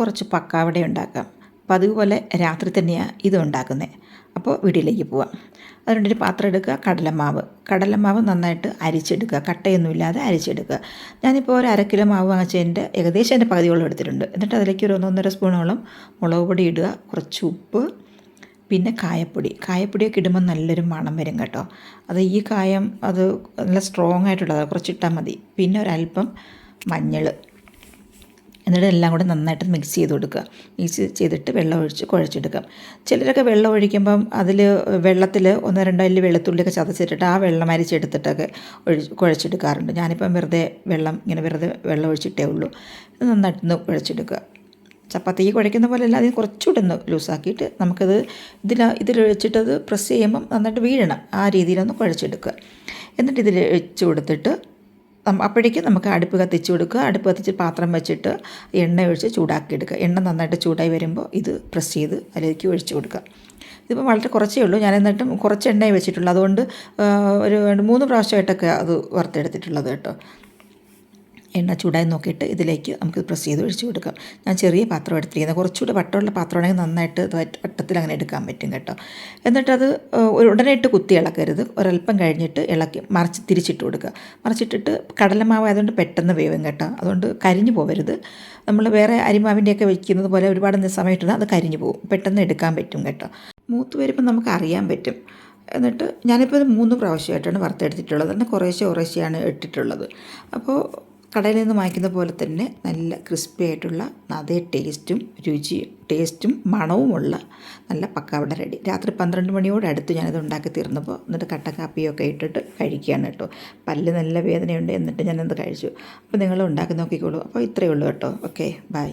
കുറച്ച് പക്കാവട ഉണ്ടാക്കാം. അപ്പം അതുപോലെ രാത്രി തന്നെയാണ് ഇത് ഉണ്ടാക്കുന്നത് അപ്പോൾ വീട്ടിലേക്ക് പോവാം. അതുകൊണ്ട് ഒരു പാത്രം എടുക്കുക കടലമാവ്. കടലമാവ് നന്നായിട്ട് അരിച്ചെടുക്കുക. കട്ടയൊന്നുമില്ലാതെ അരിച്ചെടുക്കുക. ഞാനിപ്പോൾ ഒരു അര കിലോ മാവ് വാങ്ങിച്ചതിന്റെ ഏകദേശം എന്റെ പകുതിയോളം എടുത്തിട്ടുണ്ട്. എന്നിട്ട് അതിലേക്ക് ഒരു ഒന്നൊന്നര സ്പൂണോളം മുളക് പൊടി ഇടുക. കുറച്ച് ഉപ്പ് പിന്നെ കായപ്പൊടി. കായപ്പൊടിയൊക്കെ ഇടുമ്പോൾ നല്ലൊരു മണം വരും കേട്ടോ. അത് ഈ കായം അത് നല്ല സ്ട്രോങ് ആയിട്ടുള്ളതാണ് കുറച്ചിട്ടാൽ മതി. പിന്നെ ഒരല്പം മഞ്ഞൾ എന്നിട്ട് എല്ലാം കൂടെ നന്നായിട്ട് മിക്സ് ചെയ്ത് കൊടുക്കുക. മിക്സ് ചെയ്തിട്ട് വെള്ളം ഒഴിച്ച് കുഴച്ചെടുക്കാം ചിലരൊക്കെ വെള്ളം ഒഴിക്കുമ്പം അതിൽ വെള്ളത്തിൽ ഒന്നോ രണ്ടോ അല്ലി വെളുത്തുള്ളിയൊക്കെ ചതച്ചിട്ടിട്ട് ആ വെള്ളം അരിച്ചെടുത്തിട്ടൊക്കെ ഒഴിച്ച് കുഴച്ചെടുക്കാറുണ്ട്. ഞാനിപ്പം വെറുതെ വെള്ളം ഇങ്ങനെ വെറുതെ വെള്ളം ഒഴിച്ചിട്ടേ ഉള്ളൂ. നന്നായിട്ടൊന്ന് കുഴച്ചെടുക്കുക. ചപ്പാത്തി കുഴയ്ക്കുന്ന പോലെ അല്ല അതിന് കുറച്ചുകൂടെ ഒന്ന് ലൂസാക്കിയിട്ട് നമുക്കത് ഇതിൽ അത് പ്രസ് ചെയ്യുമ്പം നന്നായിട്ട് വീഴണം. ആ രീതിയിലൊന്ന് കുഴച്ചെടുക്കുക. എന്നിട്ട് ഇതിൽ വെച്ച് കൊടുത്തിട്ട് അപ്പോഴേക്കും നമുക്ക് അടുപ്പ് കത്തിച്ച് കൊടുക്കുക. അടുപ്പ് കത്തിച്ച് പാത്രം വെച്ചിട്ട് എണ്ണ ഒഴിച്ച് ചൂടാക്കി എടുക്കുക. എണ്ണ നന്നായിട്ട് ചൂടായി വരുമ്പോൾ ഇത് പ്രസ് ചെയ്ത് അതിലേക്ക് ഒഴിച്ച് കൊടുക്കുക. ഇതിപ്പോൾ വളരെ കുറച്ചേ ഉള്ളൂ. ഞാൻ എന്നിട്ടും കുറച്ച് എണ്ണയെ വെച്ചിട്ടുള്ളൂ. അതുകൊണ്ട് ഒരു മൂന്ന് പ്രാവശ്യമായിട്ടൊക്കെ അത് വറുത്തെടുത്തിട്ടുള്ളത് കേട്ടോ. എണ്ണ ചൂടായി നോക്കിയിട്ട് ഇതിലേക്ക് നമുക്ക് പ്രസ് ചെയ്ത് ഒഴിച്ചു കൊടുക്കാം. ഞാൻ ചെറിയ പാത്രം എടുത്തിരിക്കുന്നത്. കുറച്ചുകൂടെ വട്ടമുള്ള പാത്രമാണെങ്കിൽ നന്നായിട്ട് വട്ടത്തിൽ അങ്ങനെ എടുക്കാൻ പറ്റും കേട്ടോ. എന്നിട്ടത് ഉടനെ ഇട്ട് കുത്തി ഇളക്കരുത്. ഒരല്പം കഴിഞ്ഞിട്ട് ഇളക്കി മറിച്ച് തിരിച്ചിട്ട് കൊടുക്കുക. മറിച്ചിട്ടിട്ട് കടലമാവ് ആയതുകൊണ്ട് പെട്ടെന്ന് വേവും കേട്ടോ. അതുകൊണ്ട് കരിഞ്ഞു പോകരുത് നമ്മൾ വേറെ അരിമാവിന്റെയൊക്കെ വയ്ക്കുന്നത് പോലെ ഒരുപാട് സമയം ഇട്ടാൽ അത് കരിഞ്ഞു പോകും. പെട്ടെന്ന് എടുക്കാൻ പറ്റും കേട്ടോ. മൂത്ത് വരുമ്പോൾ നമുക്ക് അറിയാൻ പറ്റും. എന്നിട്ട് ഞാനിപ്പോൾ മൂന്ന് പ്രാവശ്യമായിട്ടാണ് വറുത്തെടുത്തിട്ടുള്ളത്. തന്നെ കുറേശ്ശെ കുറേശ്ശെയാണ് ഇട്ടിട്ടുള്ളത്. അപ്പോൾ കടയിൽ നിന്ന് വാങ്ങിക്കുന്ന പോലെ തന്നെ നല്ല ക്രിസ്പി ആയിട്ടുള്ള അതേ ടേസ്റ്റും രുചിയും ടേസ്റ്റും മണവുമുള്ള നല്ല പക്കാവട റെഡി രാത്രി പന്ത്രണ്ട് മണിയോട് അടുത്ത് ഞാനത് ഉണ്ടാക്കി തീർന്നപ്പോൾ എന്നിട്ട് കട്ട കാപ്പിയൊക്കെ ഇട്ടിട്ട് കഴിക്കുകയാണ് കേട്ടോ. പല്ല് നല്ല വേദനയുണ്ട് എന്നിട്ട് ഞാനത് കഴിച്ചു. അപ്പോൾ നിങ്ങൾ ഉണ്ടാക്കി നോക്കിക്കോളൂ. അപ്പോൾ ഇത്രയേ ഉള്ളൂ കേട്ടോ. Okay bye